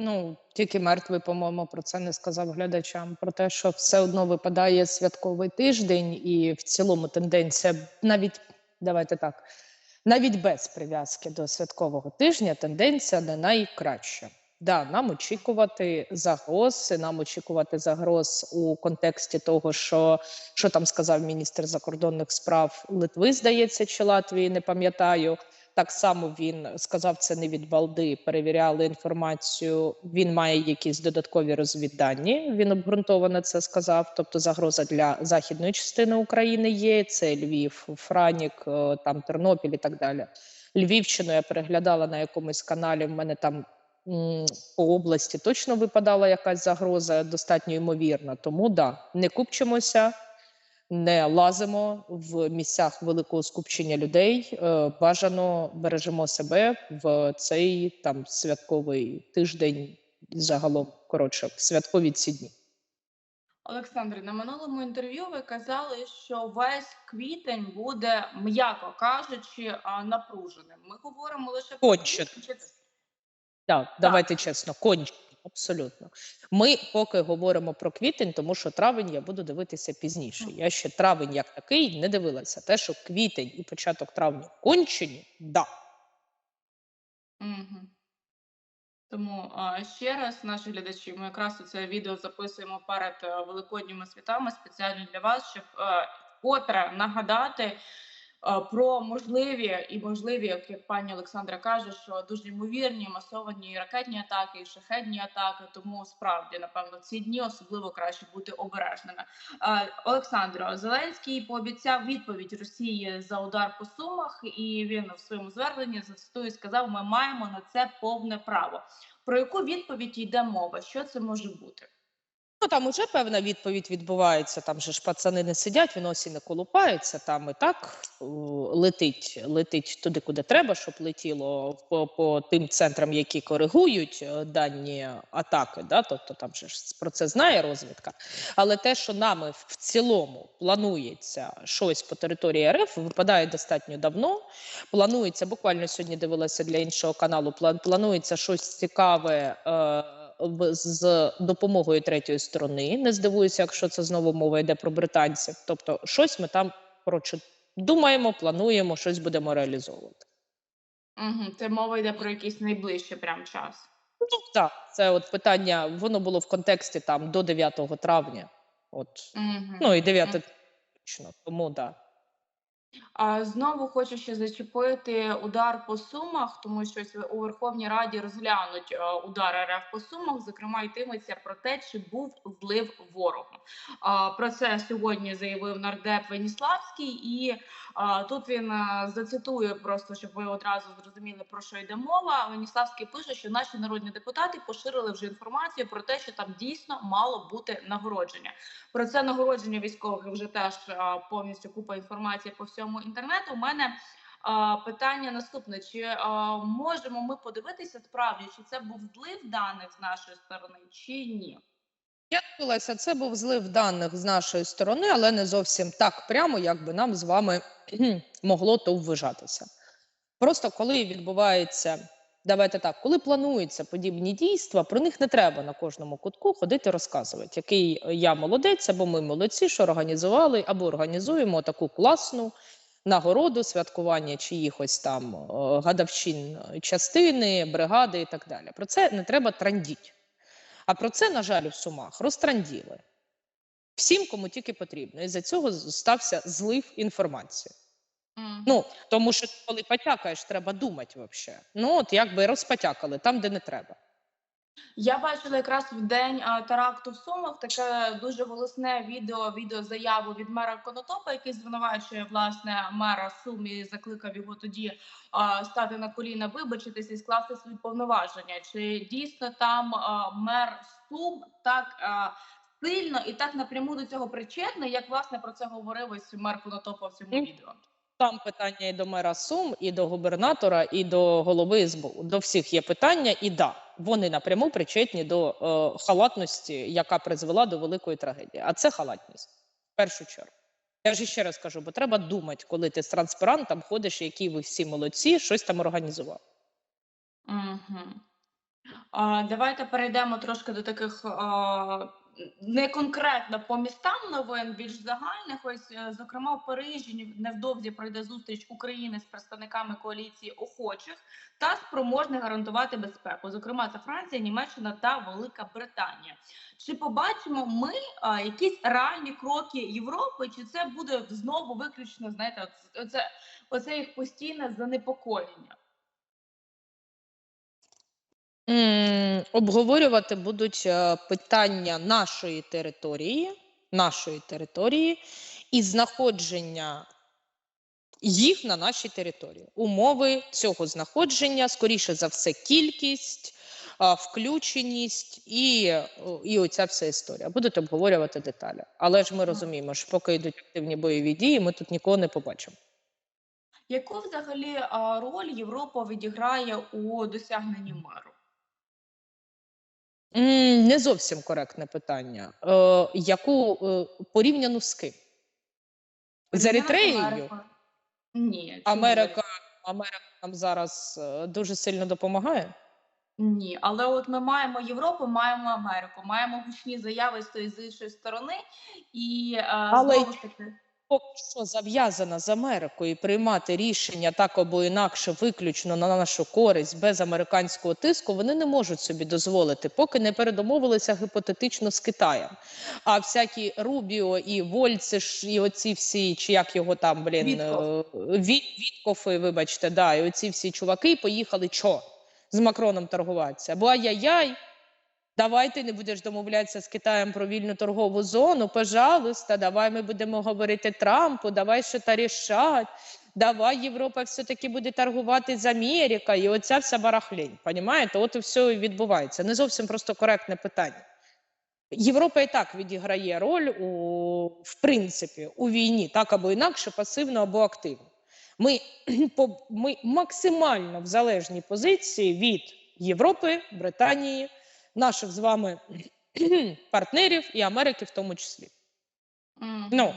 Ну, тільки мертвий, по-моєму, про це не сказав глядачам. Про те, що все одно випадає святковий тиждень, і в цілому тенденція навіть давайте так, навіть без прив'язки до святкового тижня, тенденція не найкраща. Да, нам очікувати загроз, і нам очікувати загроз у контексті того, що що там сказав міністр закордонних справ Литви, здається, чи Латвії, не пам'ятаю. Так само він сказав це не від балди. Перевіряли інформацію. Він має якісь додаткові розвіддані. Він обґрунтовано це сказав. Тобто, загроза для західної частини України є. Це Львів, Франік, е, там Тернопіль і так далі. Львівщину я переглядала на якомусь каналі. В мене там по області точно випадала якась загроза, достатньо ймовірна. Тому да, не купчимося не лазимо в місцях великого скупчення людей. Е, бажано бережемо себе в цей там святковий тиждень. Загалом коротше, святкові ці дні. Олександре, на минулому інтерв'ю ви казали, що весь квітень буде, м'яко кажучи, напруженим. Ми говоримо лише про Конче. Так, давайте чесно, кончено. Абсолютно. Ми поки говоримо про квітень, тому що травень я буду дивитися пізніше. Я ще травень як такий не дивилася. Те, що квітень і початок травня кончені, да. Мгм. Тому а, ще раз, наші глядачі, ми якраз це відео записуємо перед е, великодніми святами спеціально для вас, щоб е, вкотре нагадати про можливі і можливі, як, як пані Олександра каже, що дуже ймовірні масовані ракетні атаки і шахедні атаки. Тому справді, напевно, ці дні особливо краще бути обережними. Е, Олександро Зеленський пообіцяв відповідь Росії за удар по сумах, і він в своєму зверненні зацитую сказав: Ми маємо на це повне право. Про яку відповідь йде мова? Що це може бути? Ну там уже певна відповідь відбувається. Там же ж пацани не сидять, в носі не колупаються. Там і так летить, летить туди, куди треба, щоб летіло по, по тим центрам, які коригують е, дані атаки. Да? Тобто там же ж про це знає розвідка. Але те, що нами в цілому планується щось по території РФ, випадає достатньо давно. Планується буквально сьогодні дивилася для іншого каналу. план- Планується щось цікаве. Е, з допомогою третьої сторони. Не здивуюся, якщо це знову мова йде про британців. Тобто, щось ми там коротше думаємо, плануємо, щось будемо реалізовувати. Угу, це мова йде про якийсь найближчий прям час. Ну так, це от питання. Воно було в контексті там до 9 травня. От Угу. ну і 9 точно. Тому да. Знову хочу ще зачепити удар по сумах, тому що у Верховній Раді розглянуть е, удар РФ по сумах. Зокрема, йтиметься про те, чи був злив ворогу. Про це сьогодні заявив нардеп Веніславський, і тут він зацитує просто, щоб ви одразу зрозуміли про що йде мова. Веніславський пише, що наші народні депутати поширили вже інформацію про те, що там дійсно мало бути нагородження. Про це нагородження військових вже теж повністю купа інформації по всьому інтернету. У мене питання наступне: чи можемо ми подивитися справді, чи це був злив даних з нашої сторони, чи ні? Я дивилася, це був злив даних з нашої сторони, але не зовсім так прямо, як би нам з вами могло то вважатися. Просто коли відбувається, давайте так, коли плануються подібні дійства, про них не треба на кожному кутку ходити розказувати, який я молодець, або ми молодці, що організували, або організуємо таку класну нагороду, святкування чиїхось там е, гадавчин частини, бригади і так далі. Про це не треба трандіть. А про це, на жаль, в Сумах розтранділи. Всім, кому тільки потрібно. І за цього стався злив інформації. Мгм. Ну, тому що коли потякаєш, треба думати взагалі. Ну, от якби розпотякали там, де не треба. Я бачила якраз в день а, теракту в Сумах таке дуже голосне відео, відеозаяву від мера Конотопа, який звинувачує власне мера Сум і закликав його тоді а, стати на коліна, вибачитися і скласти свої повноваження. Чи дійсно там а, мер Сум так а, сильно і так напряму до цього причетний, як власне про це говорив ось мер Конотопа в цьому відео? Там питання і до мера Сум, і до губернатора, і до голови СБУ. До всіх є питання, і да, вони напряму причетні до е, халатності, яка призвела до великої трагедії. А це халатність в першу чергу. Я ж ще раз кажу, бо треба думати, коли ти з транспарантом ходиш, які ви всі молодці, щось там організував. Угу. А, давайте перейдемо трошки до таких а, не конкретно по містам новин, більш загальних. Ось, е, зокрема, в Парижі нев- невдовзі пройде зустріч України з представниками коаліції охочих та спроможних гарантувати безпеку. Зокрема, це Франція, Німеччина та Велика Британія. Чи побачимо ми а, якісь реальні кроки Європи, чи це буде знову виключно, знаєте, оце, оце їх постійне занепокоєння? М, Обговорювати будуть е, питання нашої території, нашої території і знаходження їх на нашій території. Умови цього знаходження, скоріше за все, кількість, включеність і, і оця вся історія. Будуть обговорювати деталі. Але ж ми розуміємо, що поки йдуть активні бойові дії, ми тут нікого не побачимо. Яку взагалі а, роль Європа відіграє у досягненні миру? Не зовсім коректне питання. Е, яку е, порівняно з ким? З Еритреєю? Ні. чому Америка, Америка нам зараз е, дуже сильно допомагає. Ні, але от ми маємо Європу, маємо Америку, маємо гучні заяви з тої з іншої сторони, і е, Але знову ж таки. Поки що зав'язана з Америкою приймати рішення так або інакше, виключно на нашу користь без американського тиску, вони не можуть собі дозволити, поки не передомовилися гіпотетично з Китаєм. А всякі Рубіо і Вольци ж, і оці всі, чи як його там, блін, Вітков. е, Віткофи, вибачте, да, і оці всі чуваки поїхали чо? З Макроном торгуватися. Бо ай-яй-яй, Давай ти не будеш домовлятися з Китаєм про вільну торгову зону. Пожалуйста, давай ми будемо говорити Трампу, давай що та рішать. Давай Європа все-таки буде торгувати з Америкою. І оця вся барахлінь. Понімаєте? От і все відбувається. Не зовсім просто коректне питання. Європа і так відіграє роль у, в принципі у війні, так або інакше, пасивно або активно. Ми, по- ми максимально в залежній позиції від Європи, Британії, наших з вами партнерів і Америки в тому числі. Ну.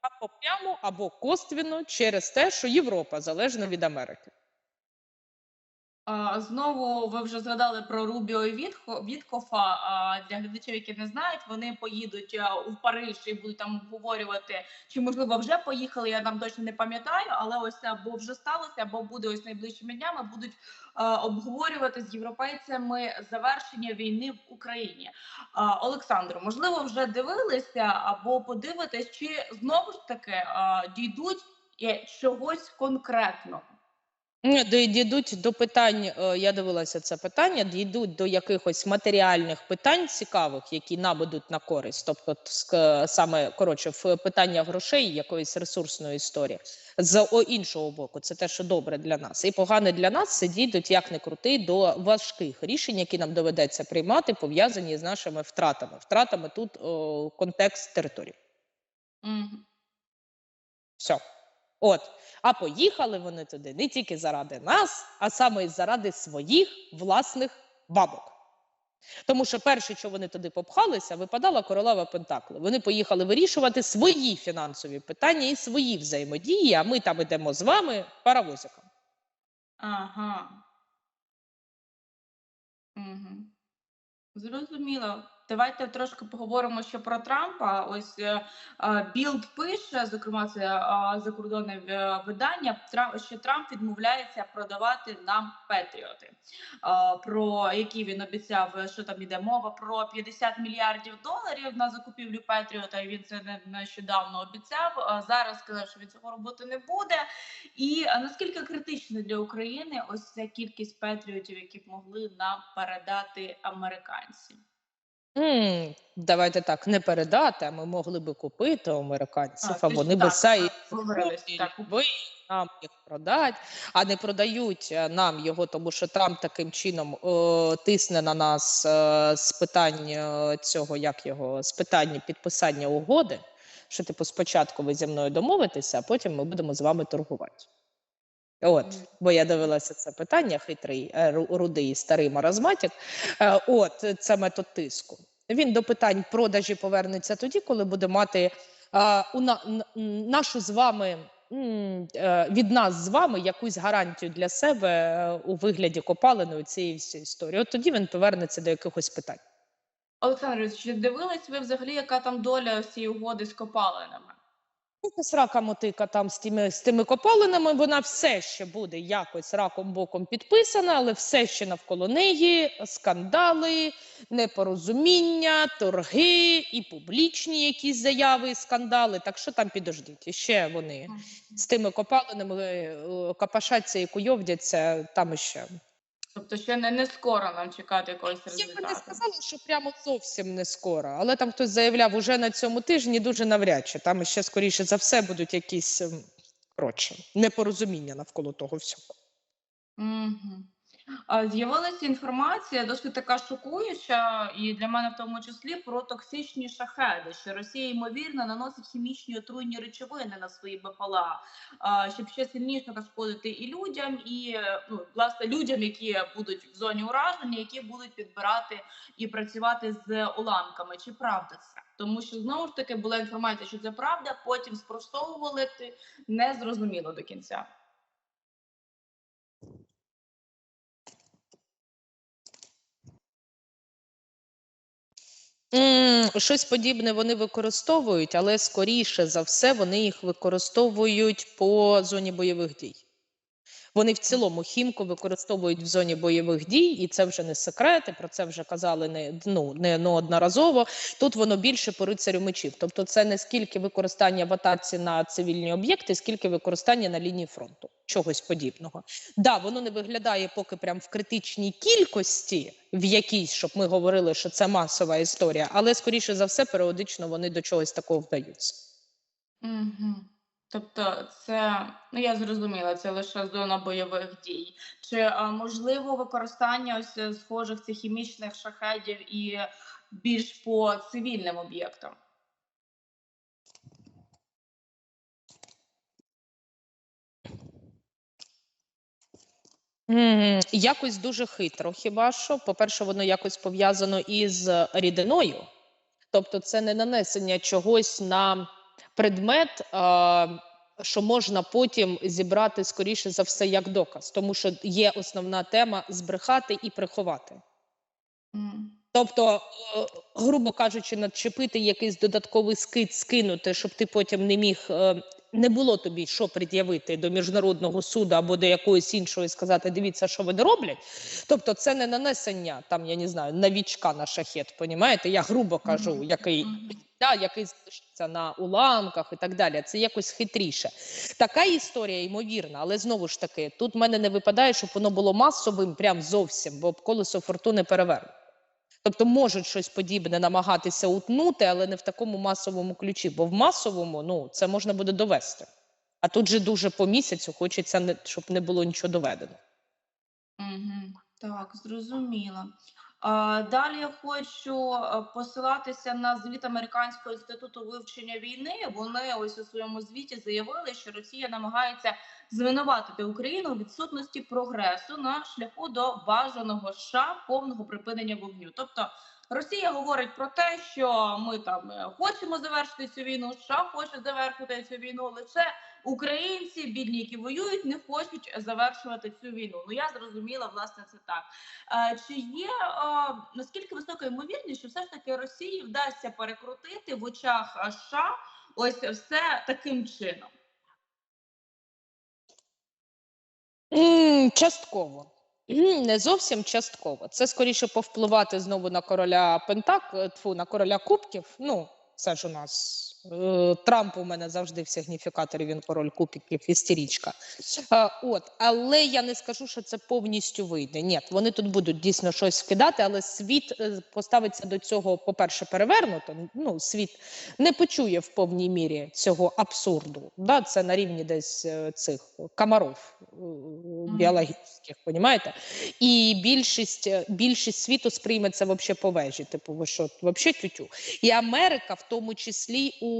Або прямо, або коствіно через те, що Європа залежна від Америки. Знову ви вже згадали про Рубіо і Віткофа. Для глядачів, які не знають, вони поїдуть у Париж і будуть там обговорювати, чи можливо вже поїхали. Я там точно не пам'ятаю, але ось або вже сталося, або буде ось найближчими днями. Будуть обговорювати з європейцями завершення війни в Україні. Олександру, можливо, вже дивилися або подивитесь, чи знову ж таки дійдуть е, чогось конкретного. Ні, Дійдуть до питань, е, я дивилася це питання, дійдуть до якихось матеріальних питань цікавих, які нам будуть на користь, тобто ск- саме коротше в питання грошей, якоїсь ресурсної історії. З о, іншого боку, це те, що добре для нас, і погане для нас це дійдуть як не крути до важких рішень, які нам доведеться приймати, пов'язані з нашими втратами. Втратами тут о, контекст території. Мгм. Все. От. А поїхали вони туди не тільки заради нас, а саме і заради своїх власних бабок. Тому що перше, що вони туди попхалися, випадала королева Пентакли. Вони поїхали вирішувати свої фінансові питання і свої взаємодії, а ми там ідемо з вами паровозиком. Ага. Угу. Зрозуміло. Давайте трошки поговоримо ще про Трампа. Ось е, е, Білд пише, зокрема, це е, закордонне видання, що Трамп відмовляється продавати нам Петріоти, про які він обіцяв, що там іде мова про 50 мільярдів доларів на закупівлю Петріота. Він це не- нещодавно обіцяв. Зараз сказав, що він цього робити не буде. І наскільки критично для України ось ця кількість патріотів, які б могли нам передати американці? М давайте так не передати, а ми могли би купити у американців, а, А, вони би так, самі так, говорились, купили, так. ви нам їх продать, а не продають е, нам його, тому що Трамп таким чином е, тисне на нас е, з питань е, цього, як його з питання підписання угоди. Що, типу, спочатку ви зі мною домовитеся, а потім ми будемо з вами торгувати. От, бо я дивилася це питання, хитрий, е, рудий старий маразматик. Е, От, це метод тиску. Він до питань продажі повернеться тоді, коли буде мати е, у на, нашу з вами від нас з вами якусь гарантію для себе у вигляді копаленої цієї всієї історії. От тоді він повернеться до якихось питань. Олександр, чи дивились ви взагалі, яка там доля цієї угоди з копалинами? Якась рака мотика там з тими, з тими копалинами, вона все ще буде якось раком боком підписана, але все ще навколо неї скандали, непорозуміння, торги і публічні якісь заяви, і скандали. Так що там підождіть, ще вони з тими копалинами е, копашаться і куйовдяться там іще. Тобто ще не, не скоро нам чекати якогось Я би не сказала, що прямо зовсім не скоро, але там хтось заявляв уже на цьому тижні дуже навряд чи там ще скоріше за все будуть якісь ем, коротше непорозуміння навколо того всього. Мгм. З'явилася інформація досить така шокуюча, і для мене в тому числі про токсичні шахеди, що Росія ймовірно наносить хімічні отруйні речовини на свої БПЛА, щоб ще сильніше нашкодити і людям, і ну, власне людям, які будуть в зоні ураження, які будуть підбирати і працювати з уламками. Чи правда це? Тому що знову ж таки була інформація, що це правда, потім спростовували не зрозуміло до кінця. Щось подібне вони використовують, але скоріше за все вони їх використовують по зоні бойових дій. Вони в цілому хімку використовують в зоні бойових дій, і це вже не секрети. Про це вже казали не ну не неодноразово. Тут воно більше по рицарю мечів. Тобто, це не скільки використання в атаці на цивільні об'єкти, скільки використання на лінії фронту, чогось подібного. Да, воно не виглядає поки прям в критичній кількості, в якійсь, щоб ми говорили, що це масова історія, але скоріше за все, періодично вони до чогось такого вдаються. Угу. Тобто, це ну я зрозуміла, це лише зона бойових дій. Чи а, можливо використання ось е, схожих цих хімічних шахедів і більш по цивільним об'єктам? Якось дуже хитро, хіба що. По-перше, воно якось пов'язано із рідиною. Тобто, це не нанесення чогось на предмет, що можна потім зібрати скоріше за все як доказ, тому що є основна тема збрехати і приховати. Тобто, е, грубо кажучи, надчепити якийсь додатковий скид, скинути, щоб ти потім не міг. Не було тобі що пред'явити до міжнародного суду або до якоїсь іншої сказати, дивіться, що вони роблять. Тобто, це не нанесення там, я не знаю, навічка на шахет. Понімаєте? Я грубо кажу, який да, який залишиться на уламках і так далі. Це якось хитріше. Така історія ймовірна, але знову ж таки, тут в мене не випадає, щоб воно було масовим, прям зовсім, бо колесо фортуни переверне. Тобто можуть щось подібне намагатися утнути, але не в такому масовому ключі, бо в масовому ну це можна буде довести. А тут же дуже по місяцю хочеться, щоб не було нічого доведено. Угу, Так, зрозуміло. Далі я хочу е, посилатися на звіт Американського інституту вивчення війни. Вони ось у своєму звіті заявили, що Росія намагається звинуватити Україну у відсутності прогресу на шляху до бажаного США повного припинення вогню. Тобто Росія говорить про те, що ми там е, хочемо завершити цю війну, США хоче завершити цю війну, лише українці, бідні, які воюють, не хочуть завершувати цю війну. Ну я зрозуміла, власне, це так. Е, Чи є е, наскільки висока ймовірність, що все ж таки Росії вдасться перекрутити в очах США ось все таким чином? Частково. Не зовсім частково. Це скоріше повпливати знову на короля Пентак, е, тьфу, на короля Кубків. Ну, це ж у нас Трамп у мене завжди в сигніфікаторі, він король кубків, істерічка. Е, от, але я не скажу, що це повністю вийде. Ні, вони тут будуть дійсно щось вкидати, але світ е, поставиться до цього, по-перше, перевернуто. Ну, світ не почує в повній мірі цього абсурду. Да? Це на рівні десь е, цих комаров е, біологічних, понімаєте? І більшість, е, більшість світу сприйме це вообще по вежі. Типу, ви що, вообще тютю. І Америка, в тому числі у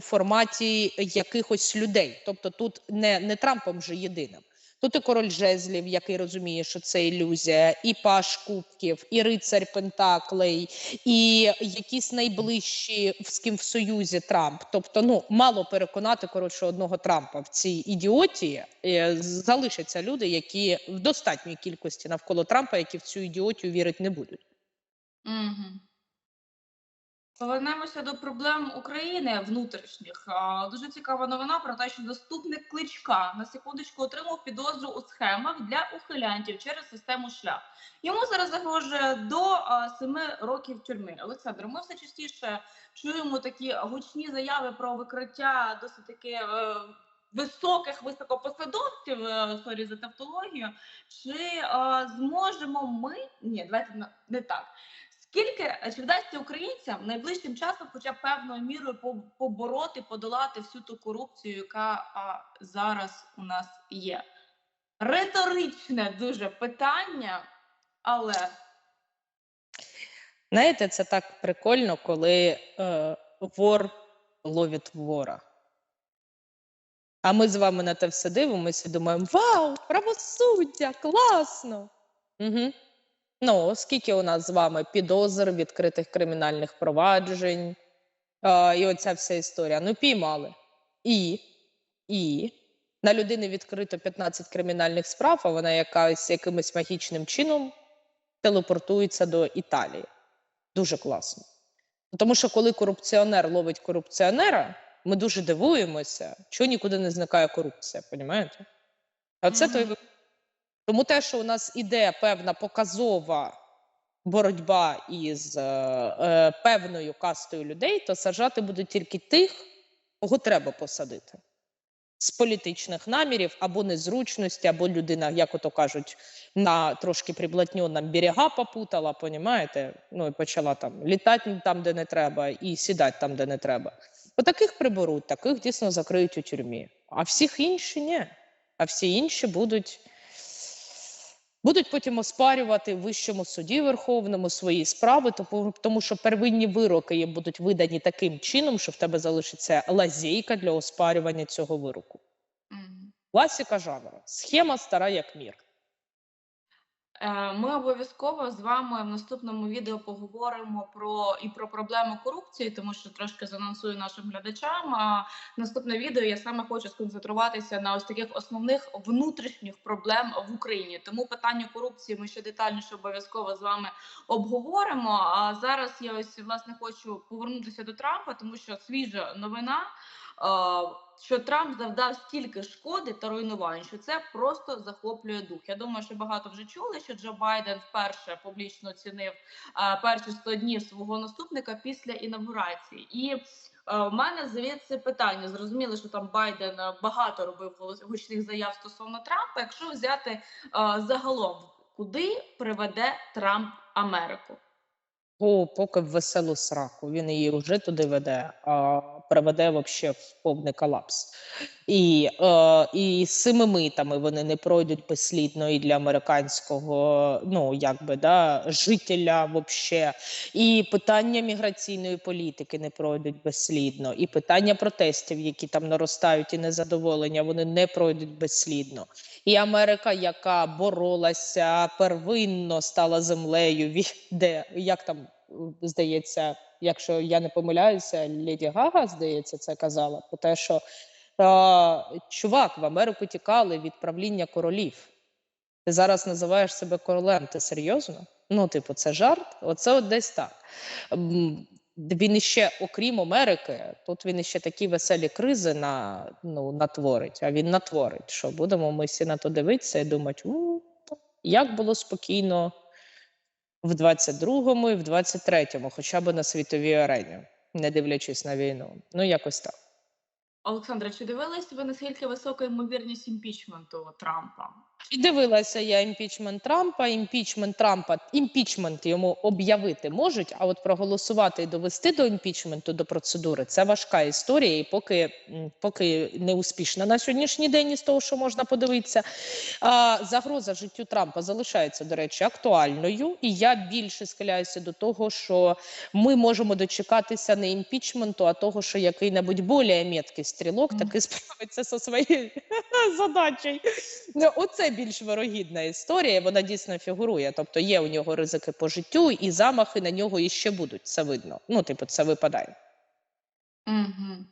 форматі якихось людей. Тобто тут не, не Трампом же єдиним. Тут і король жезлів, який розуміє, що це ілюзія, і паш кубків, і рицарь Пентаклей, і якісь найближчі з ким в союзі Трамп. Тобто, ну мало переконати коротше одного Трампа в цій ідіотії. Е, Залишаться люди, які в достатній кількості навколо Трампа, які в цю ідіотію вірити не будуть. Угу. Повернемося до проблем України внутрішніх. Дуже цікава новина про те, що заступник кличка на секундочку отримав підозру у схемах для ухилянтів через систему шлях. Йому зараз загрожує до семи років тюрми. Олександр, ми все частіше чуємо такі гучні заяви про викриття досить таки. Е, Високих високопосадовців, е, сорі за тавтологію, чи зможемо ми ні, давайте не так. Скільки е, чи вдасться українцям найближчим часом, хоча б певною мірою побороти, подолати всю ту корупцію, яка а, зараз у нас є? Риторичне дуже питання, але Знаєте, це так прикольно, коли е, вор ловить вора. А ми з вами на те все дивимося і думаємо: Вау, правосуддя, класно! Угу. Ну, скільки у нас з вами підозр, відкритих кримінальних проваджень, е, і оця вся історія. Ну, піймали. І, і на людини відкрито 15 кримінальних справ, а вона якась якимось магічним чином телепортується до Італії. Дуже класно. Тому що коли корупціонер ловить корупціонера, ми дуже дивуємося, чого нікуди не зникає корупція, понімаєте? А це Мгм. той ви- Тому те, що у нас іде певна показова боротьба із е, е, певною кастою людей, то саджати будуть тільки тих, кого треба посадити. З політичних намірів або незручності, або людина, як ото кажуть, на трошки приблотньонном берега попутала, понімаєте? Ну і почала там літати там, де не треба, і сідати там, де не треба. Бо таких приберуть, таких дійсно закриють у тюрмі. А всіх інші ні. А всі інші будуть, будуть потім оспарювати в вищому суді Верховному свої справи, тому, що первинні вироки їм будуть видані таким чином, що в тебе залишиться лазейка для оспарювання цього вироку. Класіка жанру. Схема стара як мір. Е, Ми обов'язково з вами в наступному відео поговоримо про і про проблему корупції, тому що трошки занонсую нашим глядачам. А наступне відео я саме хочу сконцентруватися на ось таких основних внутрішніх проблем в Україні. Тому питання корупції ми ще детальніше обов'язково з вами обговоримо. А зараз я ось власне хочу повернутися до Трампа, тому що свіжа новина. Що Трамп завдав стільки шкоди та руйнувань, що це просто захоплює дух. Я думаю, що багато вже чули, що Джо Байден вперше публічно оцінив е, перші 100 днів свого наступника після інавгурації. І е, в мене звідси питання. Зрозуміло, що там Байден е, багато робив гучних заяв стосовно Трампа. Якщо взяти е, загалом, куди приведе Трамп Америку? О, поки в веселу сраку. Він її вже туди веде, приведе вообще в повний колапс. І, е, і з цими митами вони не пройдуть безслідно і для американського, ну якби да, жителя вообще. І питання міграційної політики не пройдуть безслідно, і питання протестів, які там наростають, і незадоволення, вони не пройдуть безслідно. І Америка, яка боролася первинно, стала землею, де як там здається, якщо я не помиляюся, Леді Гага, здається, це казала про те, що е, чувак в Америку тікали від правління королів. Ти зараз називаєш себе королем. Ти серйозно? Ну, типу, це жарт? Оце от десь так. Він іще, окрім Америки, тут він іще такі веселі кризи на, ну, натворить, а він натворить. Що будемо ми всі на то дивитися і думати, «У, як було спокійно в 22-му і в 23-му, хоча б на світовій арені, не дивлячись на війну. Ну, якось так. Олександра, чи дивились ви наскільки висока ймовірність імпічменту Трампа? І дивилася я імпічмент Трампа. Імпічмент Трампа, імпічмент йому об'явити можуть, а от проголосувати і довести до імпічменту до процедури це важка історія, і поки, поки не успішна на сьогоднішній день із того, що можна подивитися. А, загроза життю Трампа залишається, до речі, актуальною. І я більше схиляюся до того, що ми можемо дочекатися не імпічменту, а того, що який-небудь більш меткий стрілок таки справиться зі своєю задачею. Ну, Оце більш вирогідна історія. Вона дійсно фігурує. Тобто є у нього ризики по життю, і замахи на нього іще будуть. Це видно. Ну, типу, це випадає. Мгм.